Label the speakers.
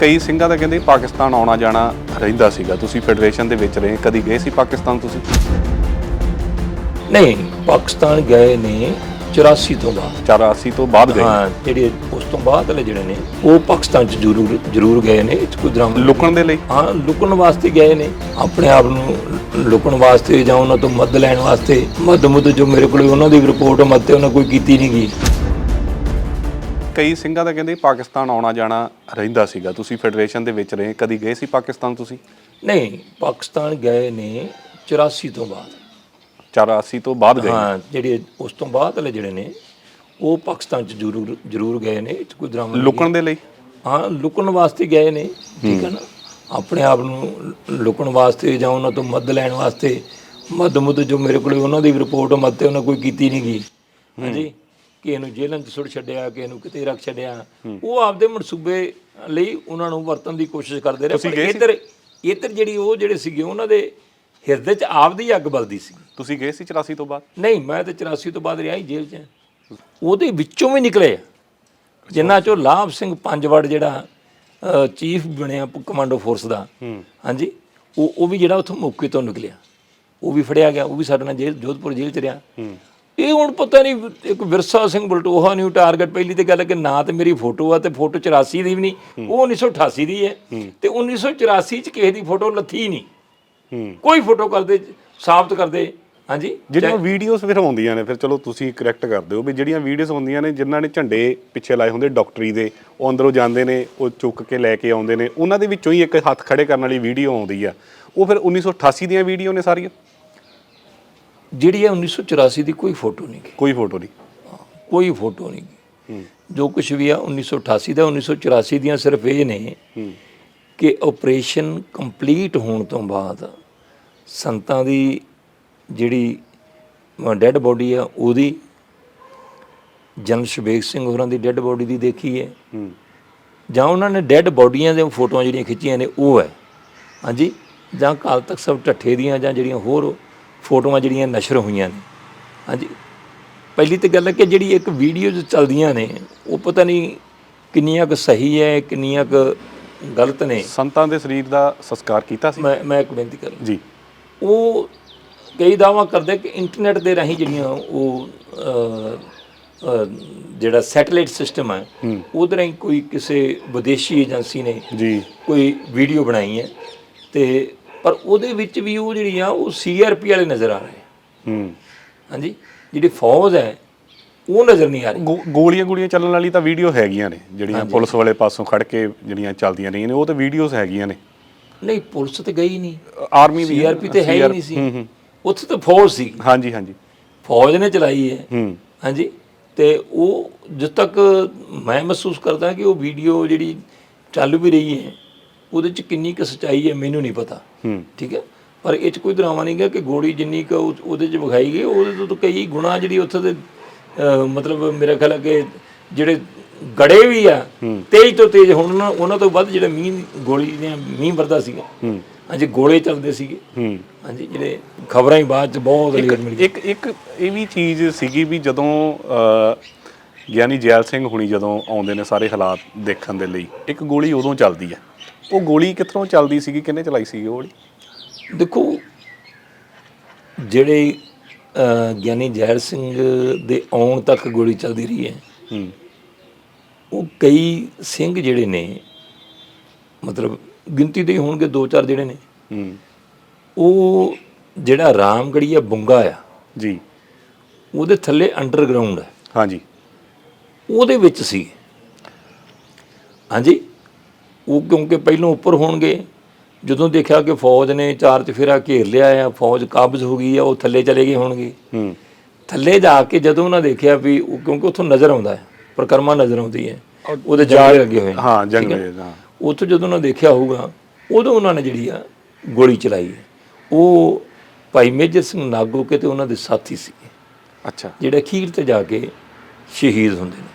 Speaker 1: ਕਈ ਸਿੰਘਾਂ ਦਾ ਕਹਿੰਦੇ ਪਾਕਿਸਤਾਨ ਆਉਣਾ ਜਾਣਾ ਰਹਿੰਦਾ ਸੀਗਾ। ਤੁਸੀਂ ਫੈਡਰੇਸ਼ਨ ਦੇ ਵਿੱਚ ਰਹੇ ਕਦੀ ਗਏ ਸੀ ਪਾਕਿਸਤਾਨ ਤੁਸੀਂ?
Speaker 2: ਨਹੀਂ ਪਾਕਿਸਤਾਨ ਗਏ ਨੇ 84 ਤੋਂ ਬਾਅਦ।
Speaker 1: 84 ਤੋਂ ਬਾਅਦ ਗਏ?
Speaker 2: ਹਾਂ ਜਿਹੜੇ ਉਸ ਤੋਂ ਬਾਅਦ ਵਾਲੇ ਜਿਹੜੇ ਨੇ ਉਹ ਪਾਕਿਸਤਾਨ ਚ ਜ਼ਰੂਰ ਜ਼ਰੂਰ ਗਏ ਨੇ। ਇਹ 'ਚ ਕੋਈ ਡਰਾਮਾ ਨਹੀਂ।
Speaker 1: ਲੁਕਣ ਦੇ ਲਈ?
Speaker 2: ਹਾਂ ਲੁਕਣ ਵਾਸਤੇ ਗਏ ਨੇ। ਆਪਣੇ ਆਪ ਨੂੰ ਲੁਕਣ ਵਾਸਤੇ ਜਾਂ ਉਹਨਾਂ ਤੋਂ ਮਦਦ ਲੈਣ ਵਾਸਤੇ। ਮਦਦ ਮੁੱਦ ਜੋ ਮੇਰੇ ਕੋਲ ਉਹਨਾਂ ਦੀ ਰਿਪੋਰਟ ਮਤ ਤੇ ਉਹਨਾਂ ਕੋਈ ਕੀਤੀ ਨਹੀਂ ਗਈ
Speaker 1: ਕਈ ਸਿੰਘਾਂ ਦਾ ਕਹਿੰਦੇ ਪਾਕਿਸਤਾਨ ਆਉਣਾ ਜਾਣਾ ਰਹਿੰਦਾ ਸੀਗਾ। ਤੁਸੀਂ ਫੈਡਰੇਸ਼ਨ ਦੇ ਵਿੱਚ ਰਹੇ ਕਦੀ ਗਏ ਸੀ ਪਾਕਿਸਤਾਨ ਤੁਸੀਂ?
Speaker 2: ਨਹੀਂ ਪਾਕਿਸਤਾਨ ਗਏ ਨੇ 84 ਤੋਂ ਬਾਅਦ।
Speaker 1: 84 ਤੋਂ ਬਾਅਦ ਗਏ
Speaker 2: ਹਾਂ ਜਿਹੜੇ ਉਸ ਤੋਂ ਬਾਅਦ ਵਾਲੇ ਜਿਹੜੇ ਨੇ ਉਹ ਪਾਕਿਸਤਾਨ ਚ ਜ਼ਰੂਰ ਜ਼ਰੂਰ ਗਏ ਨੇ ਇਹ 'ਚ ਕੋਈ ਡਰਾਮਾ ਨਹੀਂ।
Speaker 1: ਲੁਕਣ ਦੇ ਲਈ?
Speaker 2: ਹਾਂ ਲੁਕਣ ਵਾਸਤੇ ਗਏ ਨੇ ਠੀਕ ਹੈ ਨਾ? ਆਪਣੇ ਆਪ ਨੂੰ ਲੁਕਣ ਵਾਸਤੇ ਜਾਂ ਉਹਨਾਂ ਤੋਂ ਮਦਦ ਲੈਣ ਵਾਸਤੇ ਮਦਦ ਮੁੱਦ ਜੋ ਮੇਰੇ ਕੋਲ ਉਹਨਾਂ ਦੀ ਰਿਪੋਰਟ ਮਤ ਤੇ ਉਹਨਾਂ ਕੋਈ ਕੀਤੀ ਨਹੀਂ ਗਈ ਹਾਂਜੀ? ਕਿ ਇਹਨੂੰ ਜੇਲ੍ਹਾਂ 'ਚ ਸੁੱਟ ਛੱਡਿਆ ਕਿ ਇਹਨੂੰ ਕਿਤੇ ਰੱਖ ਛੱਡਿਆ। ਉਹ ਆਪਦੇ ਮਨਸੂਬੇ ਲਈ ਉਹਨਾਂ ਨੂੰ ਵਰਤਣ ਦੀ ਕੋਸ਼ਿਸ਼ ਕਰਦੇ ਰਹੇ। ਪਰ ਇੱਧਰ ਇੱਧਰ ਜਿਹੜੀ ਉਹ ਜਿਹੜੇ ਸੀਗੇ ਉਹਨਾਂ ਦੇ ਹਿਰਦੇ 'ਚ ਆਪਦੀ ਅੱਗ ਬਲਦੀ ਸੀ।
Speaker 1: ਤੁਸੀਂ ਗਏ ਸੀ 84 ਤੋਂ ਬਾਅਦ?
Speaker 2: ਨਹੀਂ ਮੈਂ ਤੇ 84 ਤੋਂ ਬਾਅਦ ਰਿਹਾ ਹੀ ਜੇਲ੍ਹ 'ਚ। ਉਹਦੇ ਵਿੱਚੋਂ ਵੀ ਨਿਕਲੇ ਆ। ਜਿਨ੍ਹਾਂ ਚੋਂ ਲਾਭ ਸਿੰਘ ਪੰਜਵੜ ਜਿਹੜਾ ਚੀਫ ਬਣਿਆ ਕਮਾਂਡੋ ਫੋਰਸ ਦਾ। ਹਾਂਜੀ? ਉਹ ਉਹ ਵੀ ਜਿਹੜਾ ਉੱਥੋਂ ਮੌਕੇ ਤੋਂ ਨਿਕਲਿਆ। ਉਹ ਵੀ ਫੜਿਆ ਗਿਆ। ਉਹ ਵੀ ਸਾਡੇ ਨਾਲ ਜੇਲ੍ਹ ਜੋਧਪੁਰ ਜੇਲ੍ਹ 'ਚ ਰਿਹਾ। ਇਹ ਹੁਣ ਪਤਾ ਨਹੀਂ ਇੱਕ ਵਿਰਸਾ ਸਿੰਘ ਬਲਟੋਹਾ ਨਿਊ ਟਾਰਗੇਟ ਪਹਿਲੀ ਤੇ ਗੱਲ ਕਿ ਨਾ ਤੇ ਮੇਰੀ ਫੋਟੋ ਆ ਤੇ ਫੋਟੋ 84 ਦੀ ਵੀ ਨਹੀਂ ਉਹ 1988 ਦੀ ਹੈ ਤੇ 1984 ਚ ਕਿਸੇ ਦੀ ਫੋਟੋ ਲੱਥੀ ਨਹੀਂ। ਕੋਈ ਫੋਟੋ ਕਰਦੇ ਸਾਬਤ ਕਰਦੇ ਹਾਂਜੀ?
Speaker 1: ਜਿਹੜੀਆਂ ਵੀਡੀਓਜ਼ ਫਿਰ ਆਉਂਦੀਆਂ ਨੇ ਫਿਰ ਚਲੋ ਤੁਸੀਂ ਕਰੈਕਟ ਕਰਦੇ ਹੋ ਵੀ ਜਿਹੜੀਆਂ ਵੀਡੀਓਜ਼ ਹੁੰਦੀਆਂ ਨੇ ਜਿਨ੍ਹਾਂ ਨੇ ਝੰਡੇ ਪਿੱਛੇ ਲਾਏ ਹੁੰਦੇ ਡਾਕਟਰੀ ਦੇ ਉਹ ਅੰਦਰੋਂ ਜਾਂਦੇ ਨੇ ਉਹ ਚੁੱਕ ਕੇ ਲੈ ਕੇ ਆਉਂਦੇ ਨੇ ਉਹਨਾਂ ਦੇ ਵਿੱਚੋਂ ਹੀ ਇੱਕ ਹੱਥ ਖੜੇ ਕਰਨ ਵਾਲੀ ਵੀਡੀਓ ਆਉਂਦੀ ਆ। ਉਹ ਫਿਰ 1988 ਦੀਆਂ ਵੀਡੀਓ ਨੇ ਸਾਰੀਆਂ।
Speaker 2: ਜਿਹੜੀ ਹੈ 1984 ਦੀ ਕੋਈ ਫੋਟੋ ਨਹੀਂ ਗੀ
Speaker 1: ਕੋਈ ਫੋਟੋ ਨਹੀਂ।
Speaker 2: ਕੋਈ ਫੋਟੋ ਨਹੀਂ ਗੀ ਜੋ ਕੁਝ ਵੀ ਆ 1988 ਦਾ 1984 ਦੀਆਂ ਸਿਰਫ ਇਹ ਨੇ ਕਿ ਆਪਰੇਸ਼ਨ ਕੰਪਲੀਟ ਹੋਣ ਤੋਂ ਬਾਅਦ ਸੰਤਾਂ ਦੀ ਜਿਹੜੀ ਡੈੱਡ ਬੋਡੀ ਆ ਉਹਦੀ ਜਨਰਲ ਸ਼ਬੇਗ ਸਿੰਘ ਹੋਰਾਂ ਦੀ ਡੈੱਡ ਬੋਡੀ ਦੀ ਦੇਖੀ ਹੈ।
Speaker 1: ਹੂੰ।
Speaker 2: ਜਾਂ ਉਹਨਾਂ ਨੇ ਡੈੱਡ ਬੋਡੀਆਂ ਦੀਆਂ ਫੋਟੋਆਂ ਜਿਹੜੀਆਂ ਖਿੱਚੀਆਂ ਨੇ ਉਹ ਹੈ। ਹਾਂਜੀ? ਜਾਂ ਕਾਲ ਤੱਕ ਸਭ ਢੱਠੇ ਦੀਆਂ ਜਾਂ ਜਿਹੜੀਆਂ ਹੋਰ ਫੋਟੋਆਂ ਜਿਹੜੀਆਂ ਨਸ਼ਰ ਹੋਈਆਂ ਨੇ। ਹਾਂਜੀ। ਪਹਿਲੀ ਤਾਂ ਗੱਲ ਹੈ ਕਿ ਜਿਹੜੀ ਇੱਕ ਵੀਡੀਓ ਜੋ ਚੱਲਦੀਆਂ ਨੇ ਉਹ ਪਤਾ ਨਹੀਂ ਕਿੰਨੀਆਂ ਕੁ ਸਹੀ ਹੈ ਕਿੰਨੀਆਂ ਕੁ ਗਲਤ ਨੇ।
Speaker 1: ਸੰਤਾਂ ਦੇ ਸਰੀਰ ਦਾ ਸੰਸਕਾਰ ਕੀਤਾ ਸੀ।
Speaker 2: ਮੈਂ ਮੈਂ ਇੱਕ ਬੇਨਤੀ ਕਰਾਂ
Speaker 1: ਜੀ।
Speaker 2: ਉਹ ਕਈ ਦਾਵਾ ਕਰਦੇ ਕਿ ਇੰਟਰਨੈਟ ਦੇ ਰਾਹੀਂ ਜਿਹੜੀਆਂ ਉਹ ਜਿਹੜਾ ਸੈਟੇਲਾਈਟ ਸਿਸਟਮ ਹੈ। ਉਹਦੇ ਰਾਹੀਂ ਕੋਈ ਕਿਸੇ ਵਿਦੇਸ਼ੀ ਏਜੰਸੀ ਨੇ
Speaker 1: ਜੀ।
Speaker 2: ਕੋਈ ਵੀਡੀਓ ਬਣਾਈ ਹੈ ਤੇ ਪਰ ਉਹਦੇ ਵਿੱਚ ਵੀ ਉਹ ਜਿਹੜੀ ਆ ਉਹ ਸੀਆਰਪੀ ਵਾਲੇ ਨਜ਼ਰ ਆ ਰਹੇ।
Speaker 1: ਹੂੰ।
Speaker 2: ਹਾਂਜੀ? ਜਿਹੜੀ ਫੌਜ ਹੈ ਉਹ ਨਜ਼ਰ ਨਹੀਂ ਆ ਰਹੀ।
Speaker 1: ਗੋ- ਗੋਲੀਆਂ ਗੋਲੀਆਂ ਚੱਲਣ ਵਾਲੀ ਤਾਂ ਵੀਡੀਓ ਹੈਗੀਆਂ ਨੇ ਜਿਹੜੀਆਂ ਪੁਲਿਸ ਵਾਲੇ ਪਾਸੋਂ ਖੜ ਕੇ ਜਿਹੜੀਆਂ ਚੱਲਦੀਆਂ ਰਹੀਆਂ ਨੇ ਉਹ ਤਾਂ ਵੀਡੀਓਜ਼ ਹੈਗੀਆਂ ਨੇ।
Speaker 2: ਨਹੀਂ ਪੁਲਿਸ ਤੇ ਗਈ ਨਹੀਂ।
Speaker 1: ਆਰਮੀ ਵੀ
Speaker 2: ਸੀਆਰਪੀ ਤੇ ਹੈ ਹੀ
Speaker 1: CR
Speaker 2: ਨਹੀਂ ਸੀ। ਉੱਥੇ ਤਾਂ ਫੌਜ ਸੀ।
Speaker 1: ਹਾਂਜੀ ਹਾਂਜੀ।
Speaker 2: ਫੌਜ ਨੇ ਚਲਾਈ ਹੈ।
Speaker 1: ਹੂੰ।
Speaker 2: ਹਾਂਜੀ? ਤੇ ਉਹ ਜਦ ਤੱਕ ਮੈਂ ਮਹਿਸੂਸ ਕਰਦਾ ਕਿ ਉਹ ਵੀਡੀਓ ਜਿਹੜੀ ਚੱਲ ਵੀ ਰਹੀ ਹੈ ਉਹਦੇ ਚ ਕਿੰਨੀ ਕੁ ਸਚਾਈ ਹੈ ਮੈਨੂੰ ਨਹੀਂ ਪਤਾ।
Speaker 1: ਹੂੰ।
Speaker 2: ਠੀਕ ਹੈ? ਪਰ ਇਹ ਚ ਕੋਈ ਡਰਾਮਾ ਨਹੀਂ ਗਾ ਕਿ ਗੋਲੀ ਜਿੰਨੀ ਕੁ ਉਹ- ਉਹਦੇ ਚ ਵਿਖਾਈ ਗਈ ਉਹਦੇ ਤੋਂ ਤਾਂ ਕਈ ਗੁਣਾ ਜਿਹੜੀ ਉੱਥੇ ਦੇ ਅਹ, ਮਤਲਬ ਮੇਰਾ ਖਿਆਲ ਹੈ ਕਿ ਜਿਹੜੇ ਗੜੇ ਵੀ ਆ ਤੇਜ਼ ਤੋਂ ਤੇਜ਼ ਹੁਣ ਉਹਨਾਂ- ਉਹਨਾਂ ਤੋਂ ਵੱਧ ਜਿਹੜੇ ਮੀਂਹ ਗੋਲੀ ਦੀਆਂ ਮੀਂਹ ਵਰਦਾ ਸੀਗਾ।
Speaker 1: ਹੂੰ।
Speaker 2: ਹਾਂਜੀ ਗੋਲੇ ਚੱਲਦੇ ਸੀਗੇ।
Speaker 1: ਹੂੰ।
Speaker 2: ਹਾਂਜੀ ਜਿਹੜੇ ਖਬਰਾਂ ਹੀ ਬਾਅਦ ਚ ਬਹੁਤ ਲੇਟ ਮਿਲ।
Speaker 1: ਇੱਕ ਇੱਕ ਇਹ ਵੀ ਚੀਜ਼ ਸੀਗੀ ਵੀ ਜਦੋਂ ਅਹ, ਗਿਆਨੀ ਜੈਲ ਸਿੰਘ ਹੁਣੀ ਜਦੋਂ ਆਉਂਦੇ ਨੇ ਸਾਰੇ ਹਾਲਾਤ ਦੇਖਣ ਦੇ ਲਈ ਇੱਕ ਗੋਲੀ ਉਦੋਂ ਚੱਲਦੀ ਆ ਉਹ ਗੋਲੀ ਕਿੱਥੋਂ ਚੱਲਦੀ ਸੀਗੀ? ਕਿੰਨੇ ਚਲਾਈ ਸੀਗੀ ਉਹ ਗੋਲੀ?
Speaker 2: ਦੇਖੋ ਜਿਹੜੇ ਅਹ, ਗਿਆਨੀ ਜ਼ਹਿਰ ਸਿੰਘ ਦੇ ਆਉਣ ਤੱਕ ਗੋਲੀ ਚੱਲਦੀ ਰਹੀ ਹੈ
Speaker 1: ਹੂੰ।
Speaker 2: ਉਹ ਕਈ ਸਿੰਘ ਜਿਹੜੇ ਨੇ ਮਤਲਬ ਗਿਣਤੀ ਦੇ ਹੀ ਹੋਣਗੇ ਦੋ ਚਾਰ ਜਿਹੜੇ ਨੇ।
Speaker 1: ਹੂੰ।
Speaker 2: ਉਹ ਜਿਹੜਾ ਰਾਮਗੜੀਆ ਬੁੰਗਾ ਆ
Speaker 1: ਜੀ।
Speaker 2: ਉਹਦੇ ਥੱਲੇ ਅੰਡਰਗਰਾਉਂਡ ਹੈ।
Speaker 1: ਹਾਂਜੀ।
Speaker 2: ਉਹਦੇ ਵਿੱਚ ਸੀ। ਹਾਂਜੀ। ਉਹ ਕਿਉਂਕਿ ਪਹਿਲੋਂ ਉੱਪਰ ਹੋਣਗੇ। ਜਦੋਂ ਦੇਖਿਆ ਕਿ ਫੌਜ ਨੇ ਚਾਰ ਚਫੇਰਾ ਘੇਰ ਲਿਆ ਆ ਫੌਜ ਕਾਬਜ਼ ਹੋ ਗਈ ਆ ਉਹ ਥੱਲੇ ਚਲੇ ਗਏ ਹੋਣਗੇ।
Speaker 1: ਹੂੰ।
Speaker 2: ਥੱਲੇ ਜਾ ਕੇ ਜਦੋਂ ਉਹਨਾਂ ਦੇਖਿਆ ਵੀ ਉਹ ਕਿਉਂਕਿ ਉੱਥੋਂ ਨਜ਼ਰ ਆਉਂਦਾ ਹੈ ਪ੍ਰਕਰਮਾ ਨਜ਼ਰ ਆਉਂਦੀ ਹੈ ਉਹਦੇ ਜਾਲੇ ਲੱਗੇ ਹੋਏ
Speaker 1: ਹਾਂ ਜੰਗਲੇ ਹਾਂ?
Speaker 2: ਉੱਥੋਂ ਜਦੋਂ ਉਹਨਾਂ ਦੇਖਿਆ ਹੋਊਗਾ ਉਦੋਂ ਉਹਨਾਂ ਨੇ ਜਿਹੜੀ ਆ ਗੋਲੀ ਚਲਾਈ ਉਹ ਭਾਈ ਮੇਜਰ ਸਿੰਘ ਨਾਗੋਕੇ ਤੇ ਉਹਨਾਂ ਦੇ ਸਾਥੀ ਸੀ
Speaker 1: ਅੱਛਾ।
Speaker 2: ਜਿਹੜੇ ਅਖੀਰ ਤੇ ਜਾ ਕੇ ਸ਼ਹੀਦ ਹੁੰਦੇ ਨੇ।